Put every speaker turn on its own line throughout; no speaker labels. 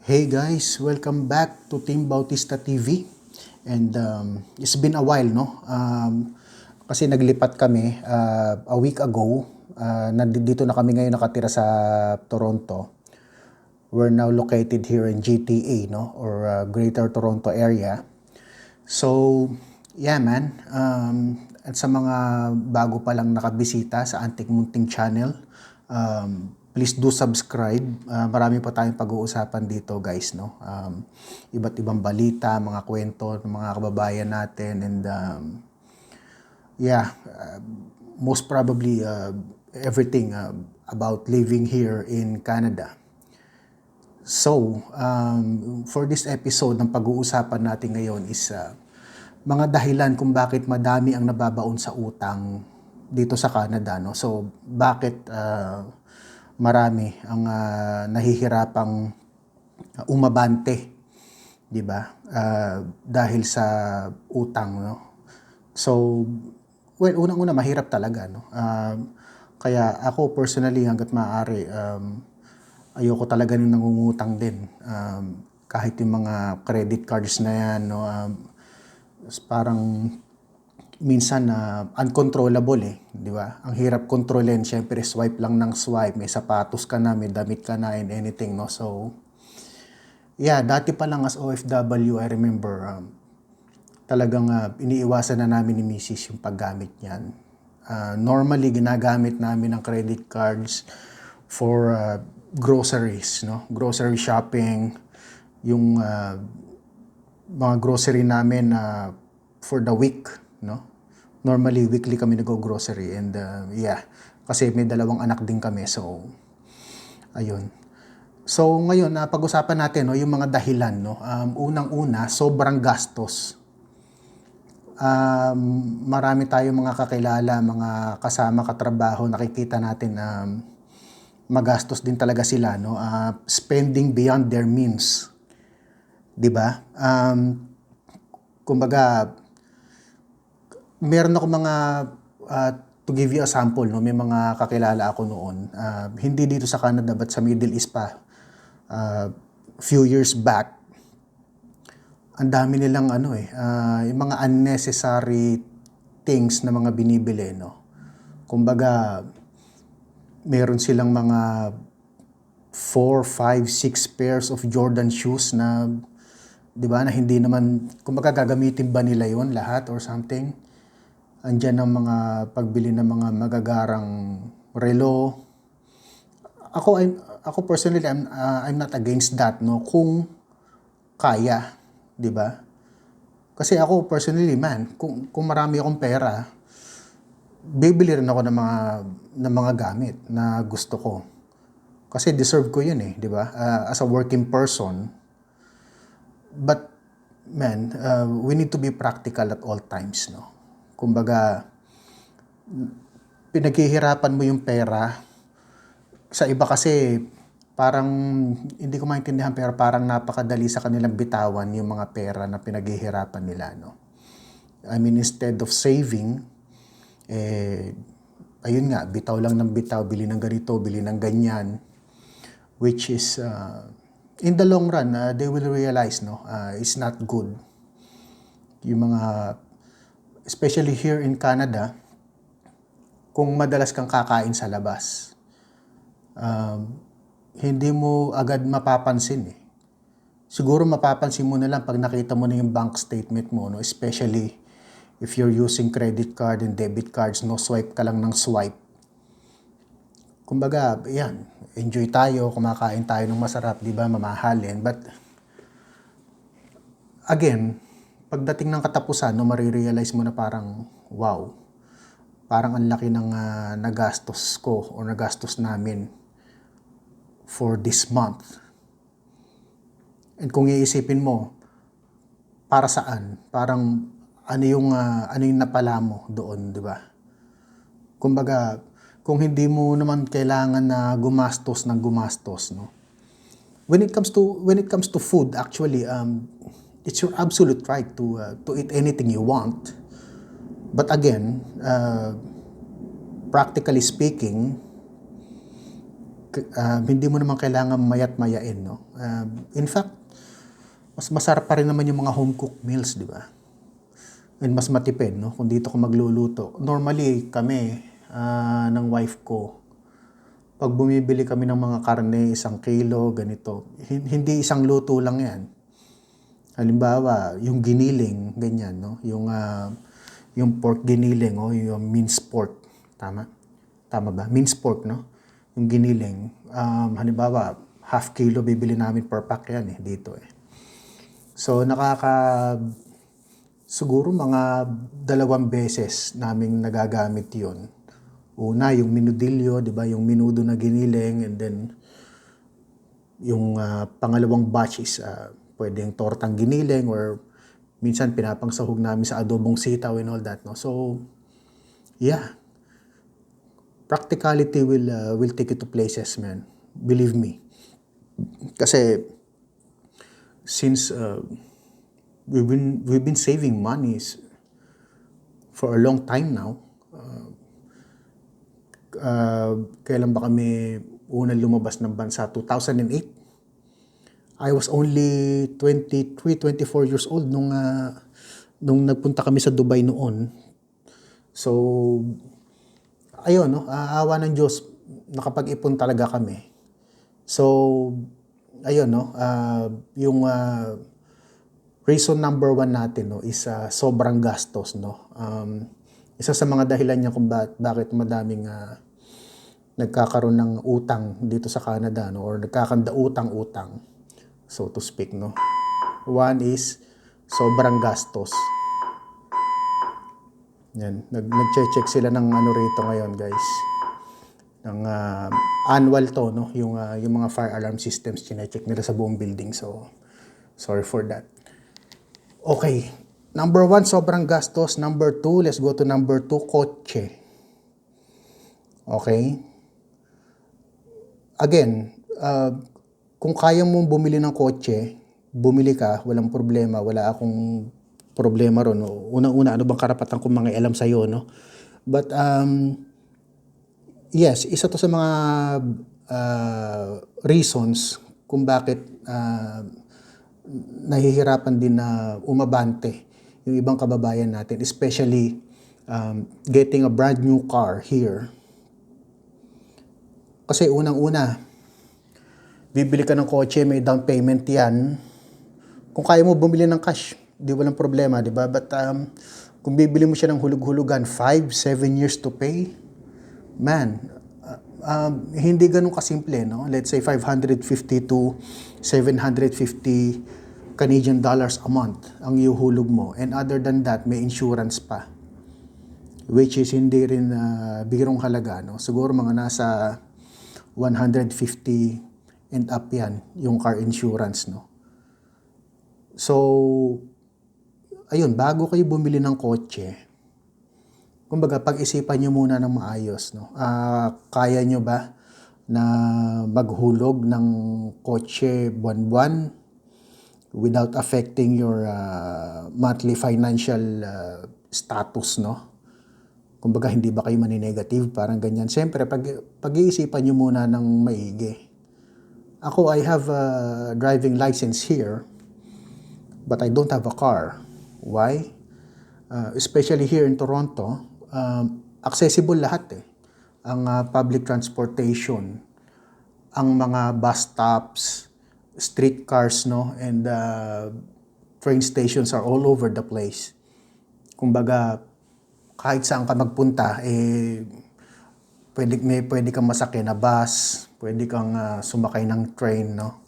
Hey guys, welcome back to Team Bautista TV. And um, it's been a while, no? Um, kasi naglipat kami uh, a week ago. Uh, nandito na kami ngayon nakatira sa Toronto. We're now located here in GTA, no? Or uh, Greater Toronto area. So, yeah man. Um, at sa mga bago pa lang nakabisita sa Antik Munting Channel, um, please do subscribe. Uh, marami pa tayong pag-uusapan dito guys. No? Um, iba't ibang balita, mga kwento ng mga kababayan natin. And um, yeah, uh, most probably uh, everything uh, about living here in Canada. So, um, for this episode, ng pag-uusapan natin ngayon is uh, mga dahilan kung bakit madami ang nababaon sa utang dito sa Canada. No? So, bakit uh, marami ang uh, nahihirapang umabante, 'di ba? Uh, dahil sa utang, no. So, well, unang-una mahirap talaga, no. Uh, kaya ako personally hangga't maaari um, ayoko talaga nang nangungutang din. Um, kahit yung mga credit cards na yan, no, um, parang minsan na uh, uncontrollable eh, di ba? Ang hirap kontrolin, syempre swipe lang ng swipe, may sapatos ka na, may damit ka na and anything, no? So, yeah, dati pa lang as OFW, I remember, um, talagang uh, iniiwasan na namin ni Mrs. yung paggamit niyan. Uh, normally, ginagamit namin ang credit cards for uh, groceries, no? Grocery shopping, yung uh, mga grocery namin uh, for the week, no? normally weekly kami nag-grocery and uh, yeah, kasi may dalawang anak din kami so ayun. So ngayon na uh, pag-usapan natin no yung mga dahilan no. Um, unang-una, sobrang gastos. Um, marami tayong mga kakilala, mga kasama, katrabaho, nakikita natin um, magastos din talaga sila no. Uh, spending beyond their means. 'Di ba? Um, kumbaga meron ako mga, uh, to give you a sample, no, may mga kakilala ako noon, uh, hindi dito sa Canada but sa Middle East pa, uh, few years back, ang dami nilang ano eh, uh, yung mga unnecessary things na mga binibili, no. Kumbaga, meron silang mga 4, 5, 6 pairs of Jordan shoes na 'di ba na hindi naman kumbaga gagamitin ba nila 'yon lahat or something andyan ang mga pagbili ng mga magagarang relo. Ako I'm, ako personally I'm uh, I'm not against that no kung kaya, 'di ba? Kasi ako personally man, kung kung marami akong pera, bibili rin ako ng mga ng mga gamit na gusto ko. Kasi deserve ko 'yun eh, 'di ba? Uh, as a working person. But man, uh, we need to be practical at all times, no? Kumbaga, pinaghihirapan mo yung pera. Sa iba kasi, parang, hindi ko maintindihan, pero parang napakadali sa kanilang bitawan yung mga pera na pinaghihirapan nila. No? I mean, instead of saving, eh, ayun nga, bitaw lang ng bitaw, bili ng ganito, bili ng ganyan, which is, uh, in the long run, uh, they will realize, no, uh, it's not good. Yung mga especially here in Canada, kung madalas kang kakain sa labas, um, hindi mo agad mapapansin eh. Siguro mapapansin mo na lang pag nakita mo na yung bank statement mo, no? especially if you're using credit card and debit cards, no swipe ka lang ng swipe. Kumbaga, yan, enjoy tayo, kumakain tayo ng masarap, di ba, mamahalin. But, again, pagdating ng katapusan, no, marirealize mo na parang, wow, parang ang laki ng uh, nagastos ko o nagastos namin for this month. And kung iisipin mo, para saan? Parang ano yung uh, ano yung napala mo doon, 'di ba? Kumbaga, kung hindi mo naman kailangan na gumastos ng gumastos, no? When it comes to when it comes to food, actually um it's your absolute right to uh, to eat anything you want. But again, uh, practically speaking, ah, hindi mo naman kailangan mayat mayain, no? Ah, in fact, mas masarap pa rin naman yung mga home cooked meals, di ba? And mas matipid, no? Kung dito ka magluluto. Normally, kami, ah, ng wife ko, pag bumibili kami ng mga karne, isang kilo, ganito, hin- hindi isang luto lang yan. Halimbawa, yung giniling, ganyan, no? Yung, ah, yung pork giniling, o yung minced pork. Tama? Tama ba? Minced pork, no? Yung giniling. Um, halimbawa, half kilo bibili namin per pack yan eh, dito eh. So, nakaka... Siguro mga dalawang beses naming nagagamit yon. Una, yung minudilyo, di ba? Yung minudo na giniling and then yung ah, pangalawang batch is ah, pwedeng tortang giniling or minsan pinapangsahog namin sa adobong sitaw and all that. No? So, yeah. Practicality will ah, will take you to places, man. Believe me. Kasi since uh, we've been we've been saving monies for a long time now. Uh, uh, kailan ba kami unang lumabas ng bansa? 2008. I was only 23, 24 years old nung uh, nung nagpunta kami sa Dubai noon. So ayun no, aawa ng Diyos nakapag-ipon talaga kami. So ayun no, ah, yung ah, reason number one natin no is ah, sobrang gastos no. Um, isa sa mga dahilan niya kung ba- bakit madaming ah, nagkakaroon ng utang dito sa Canada no or nagkakanda utang-utang so to speak no. One is sobrang gastos. Yan, nag nagche-check sila ng ano rito ngayon, guys. Ng ah, annual to, no? Yung ah, yung mga fire alarm systems chine-check nila sa buong building. So sorry for that. Okay. Number one, sobrang gastos. Number two, let's go to number two, kotse. Okay? Again, uh, kung kaya mong bumili ng kotse, bumili ka, walang problema, wala akong problema ron. Unang-una, ano bang karapatan kong mga alam sa'yo, no? But, um, yes, isa to sa mga uh, reasons kung bakit uh, nahihirapan din na umabante yung ibang kababayan natin, especially um, getting a brand new car here. Kasi unang-una, bibili ka ng kotse, may down payment yan. Kung kaya mo bumili ng cash, di walang problema, di ba? But um, kung bibili mo siya ng hulug-hulugan, 5, 7 years to pay, man, uh, um, hindi ganun kasimple, no? Let's say 550 to 750 Canadian dollars a month ang iuhulog mo. And other than that, may insurance pa. Which is hindi rin uh, bigirong halaga, no? Siguro mga nasa 150 and up yan, yung car insurance, no? So, ayun, bago kayo bumili ng kotse, kumbaga pag-isipan nyo muna ng maayos, no? Ah, kaya nyo ba na maghulog ng kotse buwan-buwan without affecting your ah, monthly financial ah, status, no? Kumbaga, hindi ba kayo maninegative? Parang ganyan. Siyempre, pag, pag-iisipan nyo muna ng maigi. Ako, I have a driving license here, but I don't have a car. Why? Uh, especially here in Toronto, um, accessible lahat eh. Ang uh, public transportation, ang mga bus stops, streetcars, no, and uh, train stations are all over the place. Kumbaga, kahit saan ka magpunta, eh, pwede, may, pwede kang masakay na bus, pwede kang uh, sumakay ng train, no?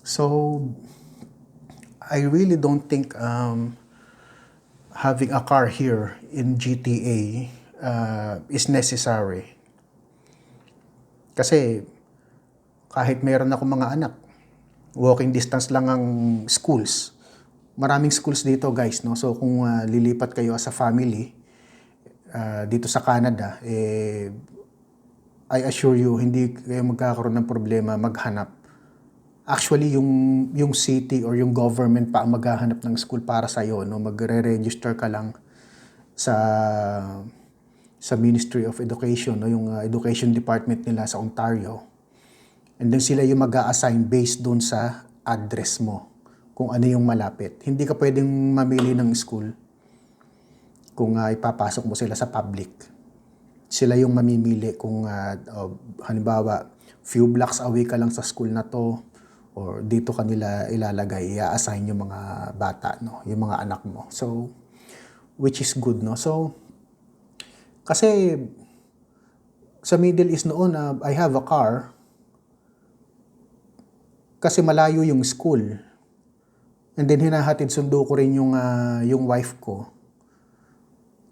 So, I really don't think um, having a car here in GTA uh, is necessary. Kasi kahit meron ako mga anak, walking distance lang ang schools. Maraming schools dito guys, no? So kung uh, lilipat kayo as a family uh, dito sa Canada, eh, I assure you, hindi kayo magkakaroon ng problema maghanap. Actually, yung, yung city or yung government pa ang maghahanap ng school para sa iyo, no? Magre-register ka lang sa sa Ministry of Education, no? yung uh, education department nila sa Ontario. And then sila yung mag assign based dun sa address mo kung ano yung malapit. Hindi ka pwedeng mamili ng school kung ah, ipapasok mo sila sa public. Sila yung mamimili kung ah, oh, halimbawa few blocks away ka lang sa school na to or dito kanila ilalagay, i-assign yung mga bata, no? yung mga anak mo. So, which is good, no? So, kasi sa Middle East noon, ah, I have a car kasi malayo yung school. And then hinahatid sundo ko rin yung ah, yung wife ko.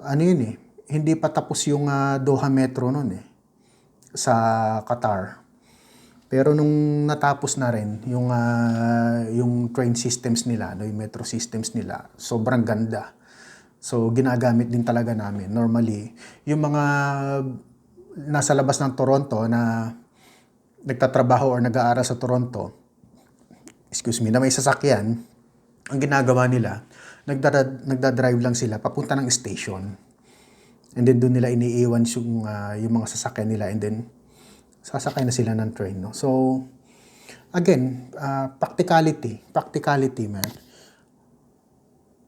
Ano yun eh, hindi pa tapos yung ah, Doha Metro noon eh sa Qatar. Pero nung natapos na rin yung ah, yung train systems nila, no, yung metro systems nila, sobrang ganda. So ginagamit din talaga namin normally. Yung mga nasa labas ng Toronto na nagtatrabaho or nag-aaral sa Toronto, excuse me, na may sasakyan, ang ginagawa nila, nagdadrive lang sila papunta ng station. And then doon nila iniiwan yung, ah, yung mga sasakyan nila and then sasakay na sila ng train. No? So, again, ah, practicality. Practicality, man.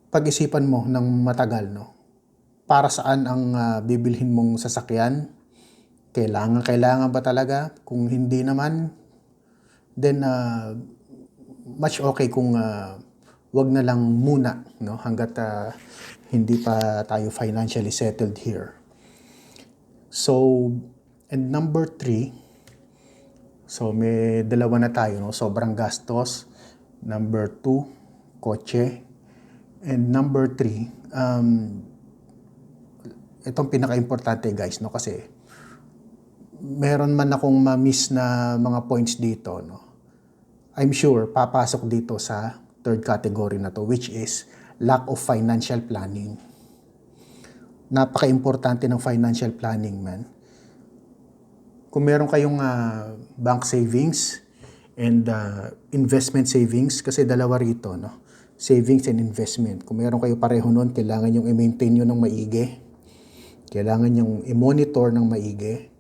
Pag-isipan mo ng matagal, no? Para saan ang ah, bibilhin mong sasakyan? Kailangan, kailangan ba talaga? Kung hindi naman, then ah, much okay kung ah, wag na lang muna no hangga't ah, hindi pa tayo financially settled here. So, and number three, so may dalawa na tayo, no? sobrang gastos. Number two, kotse. And number three, um, itong pinaka-importante guys, no? kasi meron man akong ma-miss na mga points dito, no? I'm sure papasok dito sa third category na to, which is lack of financial planning. Napaka-importante ng financial planning, man. Kung meron kayong ah, bank savings and ah, investment savings, kasi dalawa rito, no? Savings and investment. Kung meron kayo pareho nun, kailangan yung i-maintain nyo ng maigi. Kailangan yung i-monitor ng maigi.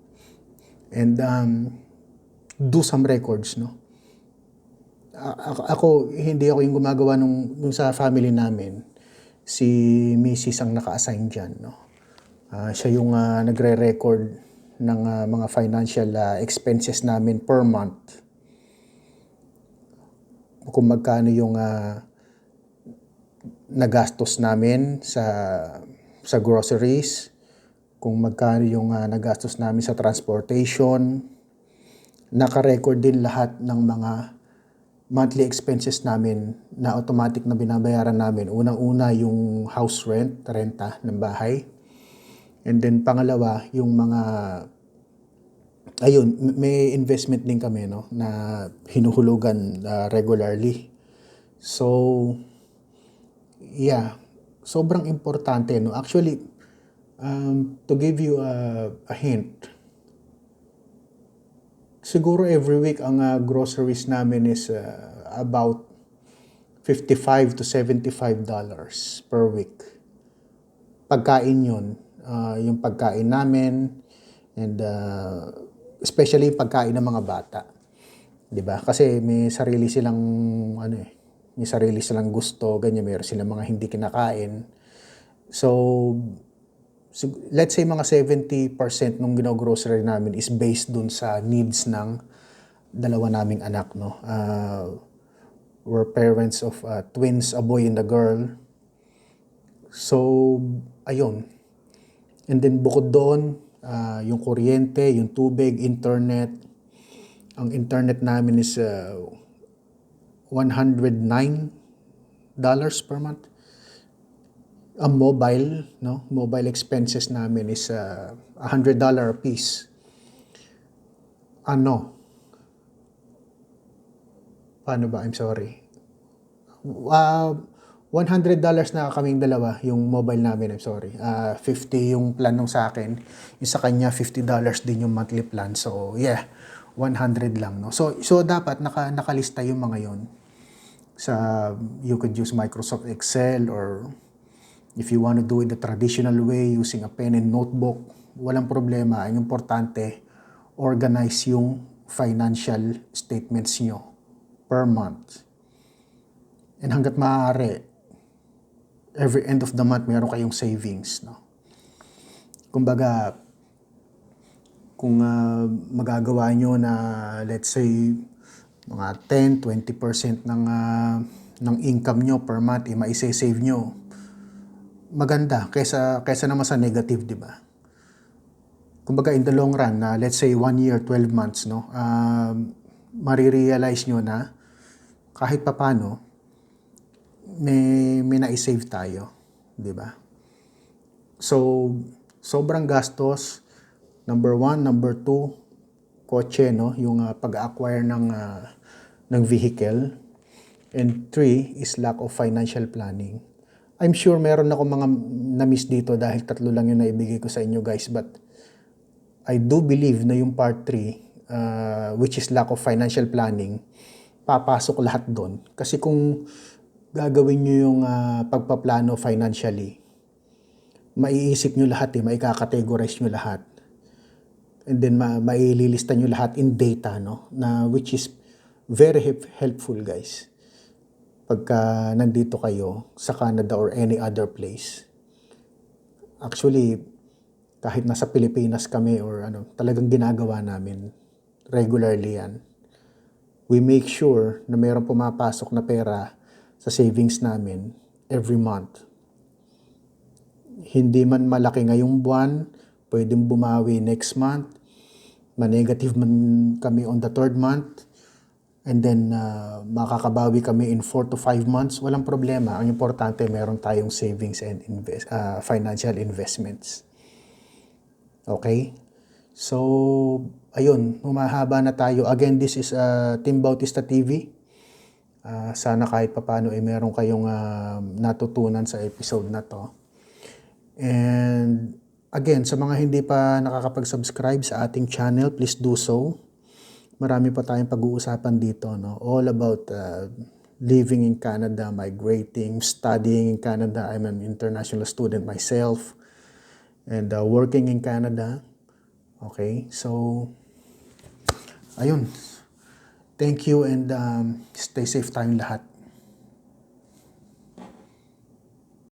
And um, do some records, no? Ako, hindi ako yung gumagawa nung, nung sa family namin. Si Mrs. ang naka-assign dyan, no? Ah, siya yung ah, nagre-record ng ah, mga financial ah, expenses namin per month. Kung magkano yung ah, nagastos namin sa sa groceries, kung magkano yung ah, nagastos namin sa transportation, naka-record din lahat ng mga monthly expenses namin na automatic na binabayaran namin. Unang-una yung house rent, renta ng bahay. And then pangalawa, yung mga ayun, may investment din kami no na hinuhulugan uh, regularly. So yeah, sobrang importante no. Actually um, to give you a, a hint, siguro every week ang uh, groceries namin is uh, about 55 to 75 dollars per week. Pagkain yun, uh, yung pagkain namin and uh, especially yung pagkain ng mga bata. 'Di ba? Kasi may sarili silang ano eh, may sarili silang gusto, ganyan, meron silang mga hindi kinakain. So, let's say mga 70% nung gino-grocery namin is based dun sa needs ng dalawa naming anak, no? Uh, we're parents of uh, twins, a boy and a girl. So, ayun. And then bukod doon, ah, yung kuryente, yung tubig, internet. Ang internet namin is uh, 109 dollars per month. Ang mobile, no? Mobile expenses namin is uh, 100 dollar a piece. Ano? Paano ba? I'm sorry. Uh, 100 dollars na kaming dalawa yung mobile namin, I'm sorry. Uh, 50 yung plan nung sa akin. Yung sa kanya, 50 dollars din yung monthly plan. So, yeah, 100 lang. No? So, so dapat naka, nakalista yung mga yon sa you could use Microsoft Excel or if you want to do it the traditional way using a pen and notebook, walang problema. Ang importante, organize yung financial statements nyo per month. And hanggat maaari, every end of the month meron kayong savings, no? Kumbaga, kung ah, magagawa nyo na let's say mga 10, 20% ng ah, ng income nyo per month, eh, maise-save nyo, maganda kaysa, kaysa naman sa negative, di ba? Kumbaga in the long run, na let's say 1 year, 12 months, no? Um, marirealize nyo na kahit papano, may, may na-save tayo, di ba? So, sobrang gastos. Number one, number two, kotse, no? Yung ah, pag-acquire ng, ah, ng vehicle. And three is lack of financial planning. I'm sure meron ako mga na-miss dito dahil tatlo lang yung naibigay ko sa inyo guys. But I do believe na yung part 3, uh, which is lack of financial planning, papasok lahat doon. Kasi kung gagawin nyo yung ah, pagpaplano financially, maiisip nyo lahat eh, maikakategorize nyo lahat. And then ma maililista nyo lahat in data, no? Na which is very help- helpful, guys. Pagka nandito kayo sa Canada or any other place. Actually, kahit nasa Pilipinas kami or ano, talagang ginagawa namin regularly yan. We make sure na mayroong pumapasok na pera sa savings namin every month hindi man malaki ngayong buwan, pwedeng bumawi next month, ma-negative man kami on the third month, and then uh, makakabawi kami in 4 to 5 months, walang problema. Ang importante, meron tayong savings and invest, uh, financial investments. Okay? So, ayun, humahaba na tayo. Again, this is uh, Team Bautista TV. Ah, sana kahit papano ay meron kayong ah, natutunan sa episode na to. And again, sa mga hindi pa nakakapag-subscribe sa ating channel, please do so. Marami pa tayong pag-uusapan dito, no? All about uh, living in Canada, migrating, studying in Canada. I'm an international student myself and uh, working in Canada. Okay? So ayun. Thank you and um, stay safe tayong lahat.